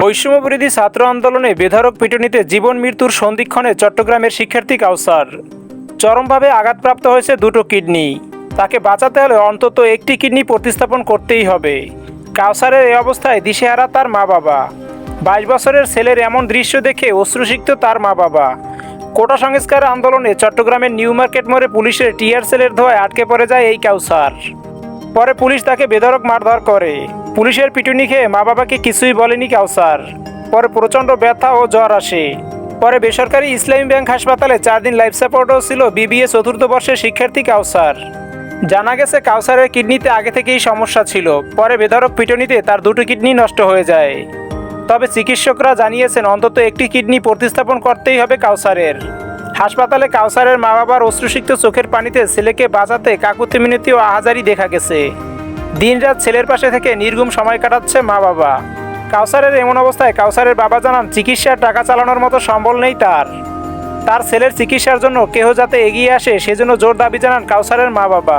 বৈষম্যবিরোধী ছাত্র আন্দোলনে বেধারক পিটুনিতে জীবন মৃত্যুর সন্ধিক্ষণে চট্টগ্রামের শিক্ষার্থী কাউসার। চরমভাবে আঘাতপ্রাপ্ত হয়েছে দুটো কিডনি। তাকে বাঁচাতে হলে অন্তত একটি কিডনি প্রতিস্থাপন করতেই হবে। কাউসারের এই অবস্থায় দিশেহারা তার মা বাবা বাইশ বছরের ছেলের এমন দৃশ্য দেখে অশ্রুসিক্ত তার মা বাবা কোটা সংস্কার আন্দোলনে চট্টগ্রামের নিউ মার্কেট মোড়ে পুলিশের টিয়ার সেলের ধোয়ায় আটকে পড়ে যায় এই কাউসার। পরে পুলিশ তাকে বেধড়ক মারধর করে। পুলিশের পিটুনি খেয়ে মা বাবাকে কিছুই বলেনি কাউসার। পরে প্রচণ্ড ব্যথা ও জ্বর আসে। পরে বেসরকারি ইসলামী ব্যাংক হাসপাতালে চার দিন লাইফ সাপোর্টও ছিল বিবিএ চতুর্থ বর্ষের শিক্ষার্থী কাউসার। জানা গেছে কাউসারের কিডনিতে আগে থেকেই সমস্যা ছিল। পরে বেধড়ক পিটুনিতে তার দুটো কিডনি নষ্ট হয়ে যায়। তবে চিকিৎসকরা জানিয়েছেন, অন্তত একটি কিডনি প্রতিস্থাপন করতেই হবে কাউসারের। হাসপাতালে কাউসারের মা বাবার অশ্রুসিক্ত চোখের পানিতে ছেলেকে বাঁচাতে কাকুতি মিনতি ও আহাজারি দেখা গেছে। দিনরাত ছেলের পাশে থেকে নির্গুম সময় কাটাচ্ছে মা বাবা কাউসারের এমন অবস্থায় কাউসারের বাবা জানান, চিকিৎসার টাকা চালানোর মতো সম্বল নেই তার। তার ছেলের চিকিৎসার জন্য কেহ যাতে এগিয়ে আসে, সেজন্য জোর দাবি জানান কাউসারের মা বাবা